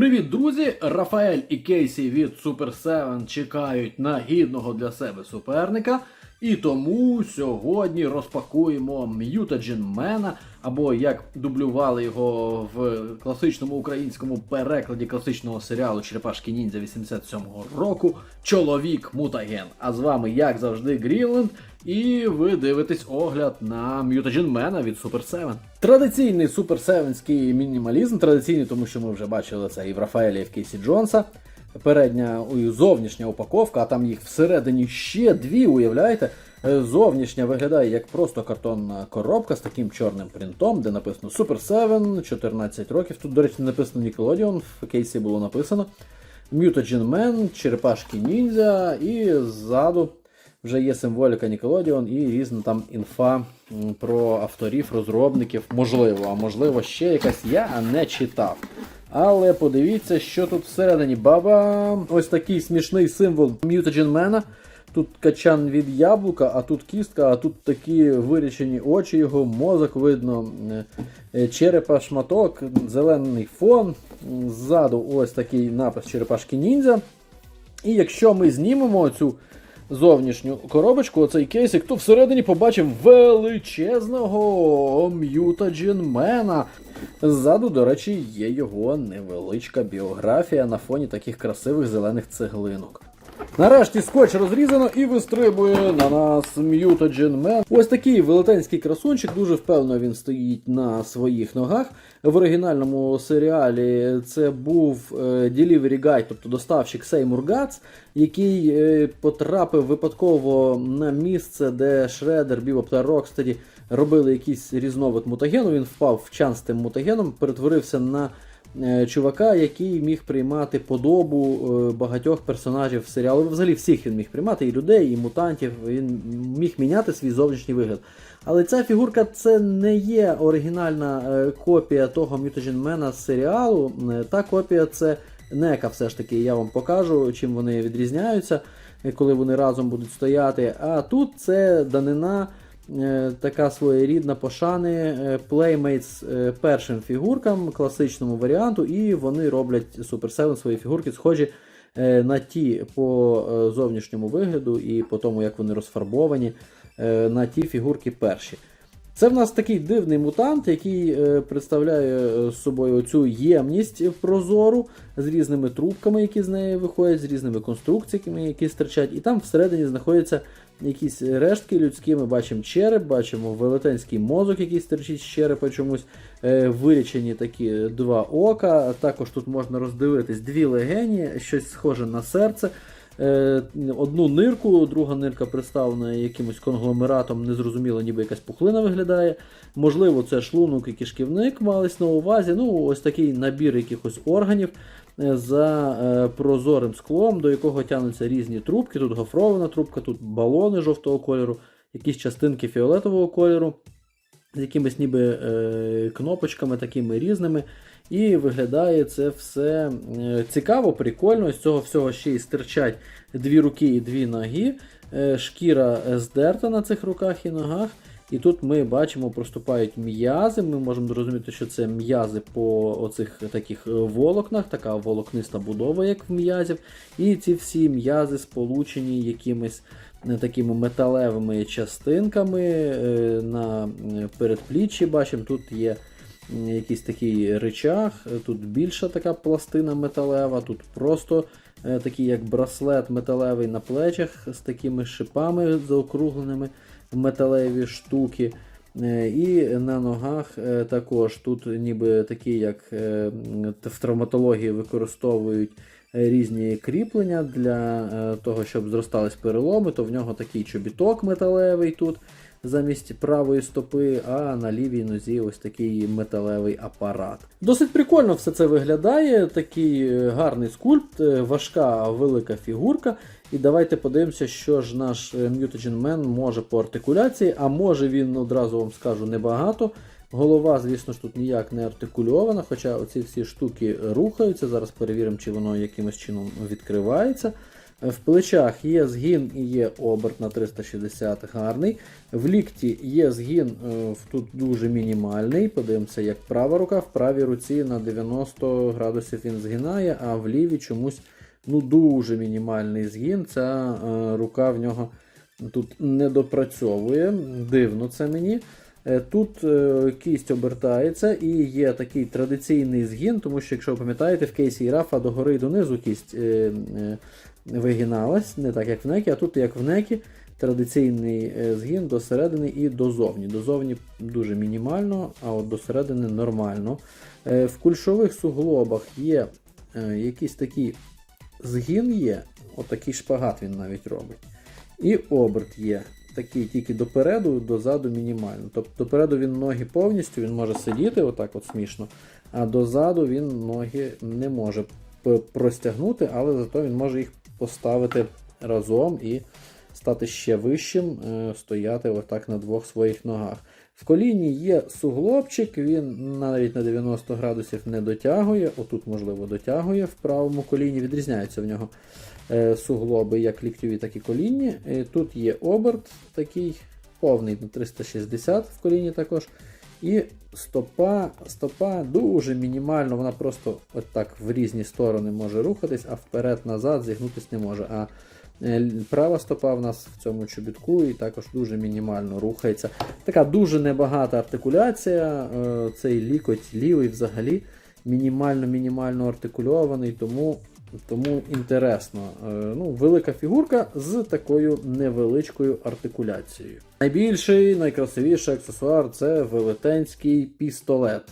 Привіт, друзі! Рафаель і Кейсі від Super 7 чекають на гідного для себе суперника. І тому сьогодні розпакуємо М'ютаджін Мена, або як дублювали його в класичному українському перекладі класичного серіалу Черепашки Ніндзя 87-го року Чоловік Мутаген. А з вами, як завжди, Грінленд. І ви дивитесь огляд на Mutagen Мена від Super 7. Традиційний Super 7-ський мінімалізм, традиційний, тому що ми вже бачили це і в Рафаелі, і в Кейсі Джонса. Передня зовнішня упаковка, а там їх всередині ще дві, уявляєте? Е, Зовнішня виглядає як просто картонна коробка з таким чорним принтом, де написано Super 7, 14 років. Тут, до речі, не написано Nickelodeon, в кейсі було написано. Mutagen Man, черепашки ніндзя, і ззаду вже є символіка Nickelodeon і різна там інфа про авторів, розробників. Можливо, а можливо, ще якась я не читав. Але подивіться, що тут всередині. Баба! Ось такий смішний символ Mutagen Man. Тут качан від яблука, а тут кістка, а тут такі вирічені очі, його мозок видно, е, черепа, шматок, зелений фон. Ззаду ось такий напис черепашки ніндзя. І якщо ми знімемо цю зовнішню коробочку, оцей кейсик, то всередині побачимо величезного м'ютаджінмена. Ззаду, до речі, є його невеличка біографія на фоні таких красивих зелених цеглинок. Нарешті скотч розрізано і вистрибує на нас Mutagen Man. Ось такий велетенський красунчик, дуже впевнено він стоїть на своїх ногах. В оригінальному серіалі це був е, Delivery Guy, тобто доставщик Сеймур Гац, який е, потрапив випадково на місце, де Шредер, Бібоп та Рокстеді робили якийсь різновид мутагену. Він впав в чан з тим мутагеном, перетворився на чувака, який міг приймати подобу е, багатьох персонажів серіалу. Взагалі всіх він міг приймати, і людей, і мутантів. Він міг міняти свій зовнішній вигляд. Але ця фігурка це не є оригінальна е, копія того Mutagen Man з серіалу. Е, Та копія це нека, все ж таки. Я вам покажу, чим вони відрізняються, е, коли вони разом будуть стояти. А тут це данина. Е, Така своєрідна пошани е, Playmates е, першим фігуркам, класичному варіанту, і вони роблять Super 7 свої фігурки схожі на ті по зовнішньому вигляду і по тому, як вони розфарбовані, на ті фігурки перші. Це в нас такий дивний мутант, який е, представляє е, собою цю ємність прозору з різними трубками, які з неї виходять, з різними конструкціями, які стирчать. І там всередині знаходяться якісь рештки людські. Ми бачимо череп, бачимо велетенський мозок, який стирчить з черепа чомусь. Е, вирічені такі два ока. Також тут можна роздивитись дві легені, щось схоже на серце. Е, Одну нирку, друга нирка представлена якимось конгломератом, незрозуміло, ніби якась пухлина виглядає. Можливо, це шлунок і кишківник мались на увазі. Ну, ось такий набір якихось органів е, за е, прозорим склом, до якого тягнуться різні трубки. Тут гофрована трубка, тут балони жовтого кольору, якісь частинки фіолетового кольору з якимись ніби е, кнопочками такими різними. І виглядає це все е, цікаво, прикольно. З цього всього ще й стирчать дві руки і дві ноги. Е, шкіра здерта на цих руках і ногах. І тут ми бачимо, проступають м'язи. Ми можемо зрозуміти, що це м'язи по оцих таких волокнах, така волокниста будова, як в м'язів. І ці всі м'язи сполучені якимись е, такими металевими частинками на передпліччі. Бачимо, тут є якийсь такий речах, тут більша така пластина металева, тут просто е, такий як браслет металевий на плечах з такими шипами заокругленими металеві штуки. Е, І на ногах е, також тут ніби такі, як в травматології використовують різні кріплення для того, щоб зростались переломи, то в нього такий чобіток металевий тут замість правої стопи, а на лівій нозі ось такий металевий апарат. Досить прикольно все це виглядає. Такий е, гарний скульпт, е, важка велика фігурка. І давайте подивимося, що ж наш е, Mutagen Man може по артикуляції, а може він одразу вам скажу небагато. Голова, звісно ж, тут ніяк не артикульована, хоча оці всі штуки рухаються. Зараз перевіримо, чи воно якимось чином відкривається. В плечах є згін і є оберт на 360 гарний. В лікті є згін е, тут дуже мінімальний. Подивимося, як права рука. В правій руці на 90 градусів він згинає, а в лівій чомусь ну, дуже мінімальний згін. Ця е, рука в нього тут не допрацьовує. Дивно це мені. Е, Тут кість обертається і є такий традиційний згін, тому що, якщо ви пам'ятаєте, в кейсі Ірафа догори і донизу кість вигиналась, не так як в некі, а тут, як в некі, традиційний е, згін до середини і дозовні. Дозовні дуже мінімально, а от до нормально. Е, В кульшових суглобах є е, якийсь такий згін є, отакий шпагат він навіть робить. І оберт є. Такий тільки допереду, дозаду мінімально. Тобто допереду він ноги повністю, він може сидіти отак от смішно, а дозаду він ноги не може простягнути, але зато він може їх поставити разом і стати ще вищим, е, стояти отак на двох своїх ногах. В коліні є суглобчик, він навіть на 90 градусів не дотягує. Отут, можливо, дотягує в правому коліні, відрізняються в нього е, суглоби, як ліктьові, так і колінні. Е, Тут є оберт такий повний на 360 в коліні також. І стопа, стопа дуже мінімально, вона просто от так в різні сторони може рухатись, а вперед-назад зігнутись не може. А е, права стопа в нас в цьому чобітку і також дуже мінімально рухається. Така дуже небагата артикуляція. е, Цей лікоть лівий взагалі мінімально-мінімально артикульований, тому, тому інтересно. Е, Ну, велика фігурка з такою невеличкою артикуляцією. Найбільший, найкрасивіший аксесуар це велетенський пістолет.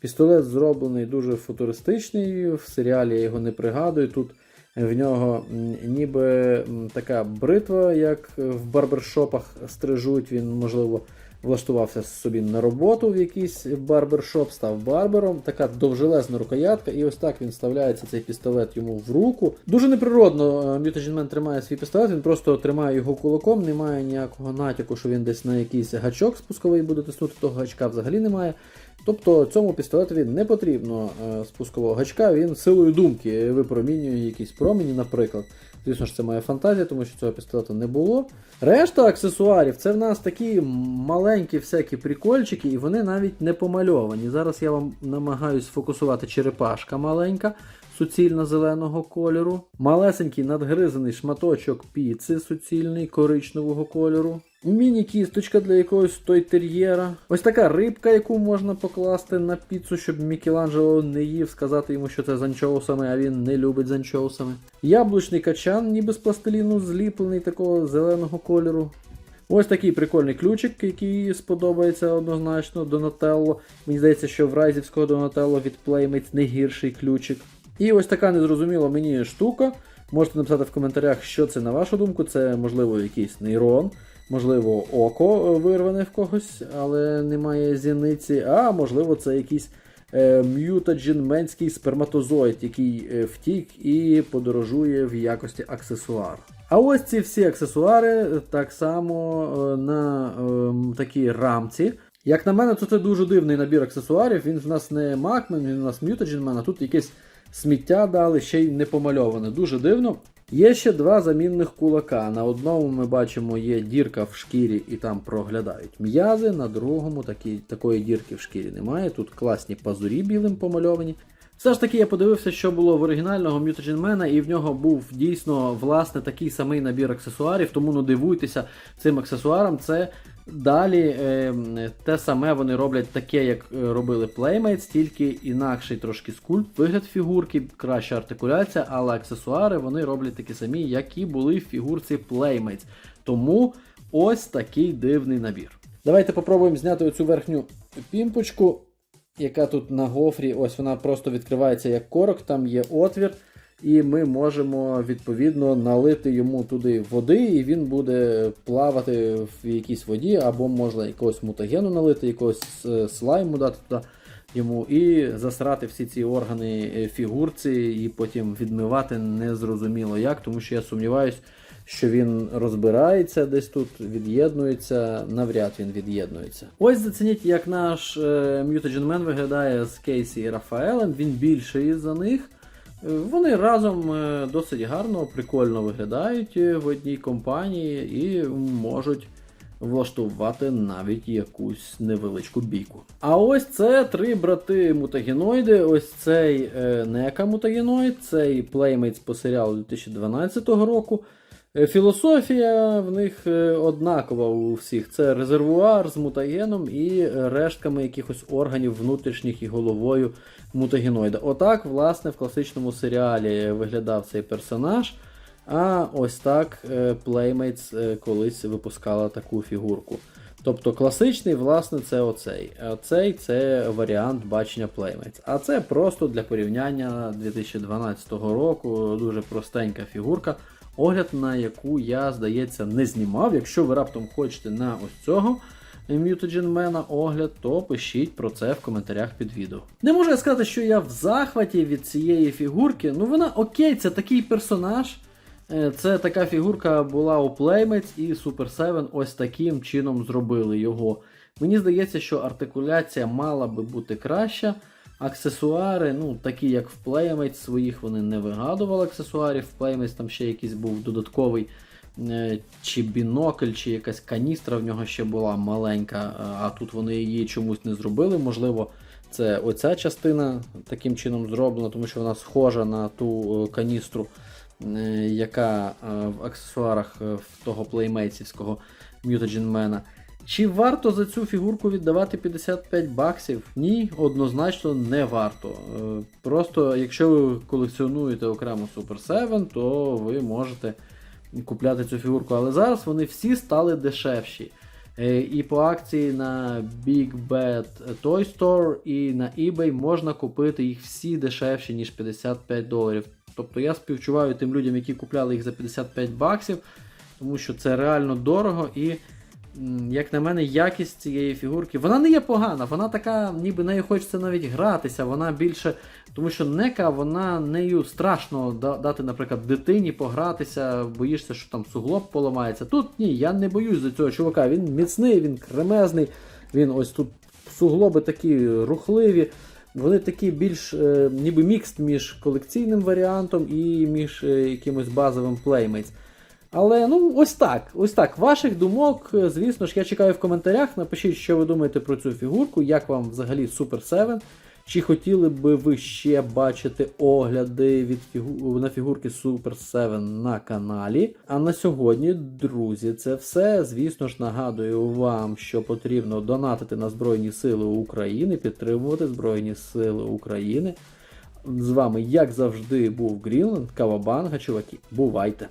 Пістолет зроблений дуже футуристичний. В серіалі я його не пригадую. Тут в нього ніби така бритва, як в барбершопах стрижуть. Він, можливо, влаштувався собі на роботу в якийсь барбершоп, став барбером. Така довжелезна рукоятка, і ось так він вставляється цей пістолет йому в руку. Дуже неприродно е, Mutagen Man тримає свій пістолет, він просто тримає його кулаком, немає ніякого натяку, що він десь на якийсь гачок спусковий буде тиснути, того гачка взагалі немає. Тобто цьому пістолетові не потрібно е, спускового гачка, він силою думки випромінює якісь промені, наприклад. Звісно ж, це моя фантазія, тому що цього пістолету не було. Решта аксесуарів це в нас такі маленькі всякі прикольчики, і вони навіть не помальовані. Зараз я вам намагаюсь фокусувати черепашка маленька, суцільно зеленого кольору. Малесенький надгризаний шматочок піци суцільний коричневого кольору. Міні-кісточка для якогось тойтер'єра. Ось така рибка, яку можна покласти на піцу, щоб Мікеланджело не їв, сказати йому, що це з анчоусами, а він не любить з анчоусами. Яблучний качан, ніби з пластиліну, зліплений такого зеленого кольору. Ось такий прикольний ключик, який сподобається однозначно Донателло. Мені здається, що в райзівського Донателло від Playmates не гірший ключик. І ось така незрозуміла мені штука. Можете написати в коментарях, що це на вашу думку. Це можливо якийсь нейрон, можливо, око е, вирване в когось, але немає зіниці. А можливо, це якийсь е, м'ютаджінменський сперматозоїд, який е, втік і подорожує в якості аксесуару. А ось ці всі аксесуари так само е, на е, такій рамці. Як на мене, то це дуже дивний набір аксесуарів. Він в нас не Макмен, він у нас Man, а тут якесь сміття дали, ще й не помальоване. Дуже дивно. Є ще два замінних кулака. На одному ми бачимо є дірка в шкірі і там проглядають м'язи, на другому такі, такої дірки в шкірі немає. Тут класні пазурі білим помальовані. Все ж таки я подивився, що було в оригінального Mutagen Man, і в нього був дійсно власне такий самий набір аксесуарів, тому не дивуйтеся цим аксесуарам. Це далі е, те саме вони роблять таке, як е, робили Playmates, тільки інакший трошки скульпт, вигляд фігурки, краща артикуляція, але аксесуари вони роблять такі самі, як і були в фігурці Playmates. Тому ось такий дивний набір. Давайте попробуємо зняти оцю верхню пімпочку яка тут на гофрі, ось вона просто відкривається як корок, там є отвір, і ми можемо відповідно налити йому туди води, і він буде плавати в якійсь воді, або можна якогось мутагену налити, якогось е, слайму дати туди йому, і засрати всі ці органи е, фігурці, і потім відмивати незрозуміло як, тому що я сумніваюсь. Що він розбирається десь тут, від'єднується, навряд він від'єднується. Ось зацініть, як наш е, Mutagen Man виглядає з Кейсі і Рафаелем. Він більший за них. Вони разом е, досить гарно, прикольно виглядають е, в одній компанії і можуть влаштувати навіть якусь невеличку бійку. А ось це три брати мутагеноїди. Ось цей е, Нека мутагеноїд, цей Playmates по серіалу 2012 року. Е, Філософія в них е, однакова у всіх. Це резервуар з мутагеном і рештками якихось органів внутрішніх і головою мутагеноїда. Отак, власне, в класичному серіалі виглядав цей персонаж. А ось так е, Playmates колись випускала таку фігурку. Тобто класичний, власне, це оцей. А цей це варіант бачення Playmates. А це просто для порівняння 2012 року дуже простенька фігурка, огляд на яку я, здається, не знімав. Якщо ви раптом хочете на ось цього Mutagen Man огляд, то пишіть про це в коментарях під відео. Не можу я сказати, що я в захваті від цієї фігурки. Ну вона окей, це такий персонаж. Е, Це така фігурка була у Playmates і Super 7 ось таким чином зробили його. Мені здається, що артикуляція мала би бути краща. Аксесуари, ну, такі як в Playmates, своїх вони не вигадували аксесуарів. В Playmates там ще якийсь був додатковий е, чи бінокль, чи якась каністра в нього ще була маленька, е, а тут вони її чомусь не зробили. Можливо, це оця частина таким чином зроблена, тому що вона схожа на ту е, каністру, яка в аксесуарах в того плеймейтсівського Mutagen Man. Чи варто за цю фігурку віддавати 55 баксів? Ні, однозначно не варто. Е, Просто якщо ви колекціонуєте окремо Super 7, то ви можете купляти цю фігурку. Але зараз вони всі стали дешевші. Е, І по акції на Big Bad Toy Store і на eBay можна купити їх всі дешевші, ніж 55 доларів. Тобто я співчуваю тим людям, які купляли їх за 55 баксів, тому що це реально дорого і. Як на мене, якість цієї фігурки, вона не є погана, вона така, ніби нею хочеться навіть гратися, вона більше. Тому що нека, вона нею страшно дати, наприклад, дитині погратися, боїшся, що там суглоб поламається. Тут ні, я не боюсь за цього чувака. Він міцний, він кремезний, він ось тут суглоби такі рухливі. Вони такі більш е, ніби мікс між колекційним варіантом і між е, якимось базовим Playmates. Але ну ось так. Ось так. Ваших думок, е, звісно ж, я чекаю в коментарях. Напишіть, що ви думаєте про цю фігурку, як вам взагалі Super 7. Чи хотіли би ви ще бачити огляди від фігу... на фігурки Super 7 на каналі? А на сьогодні, друзі, це все. Звісно ж, нагадую вам, що потрібно донатити на Збройні Сили України, підтримувати Збройні Сили України. З вами, як завжди, був Грінленд, Кавабанга, чуваки. Бувайте!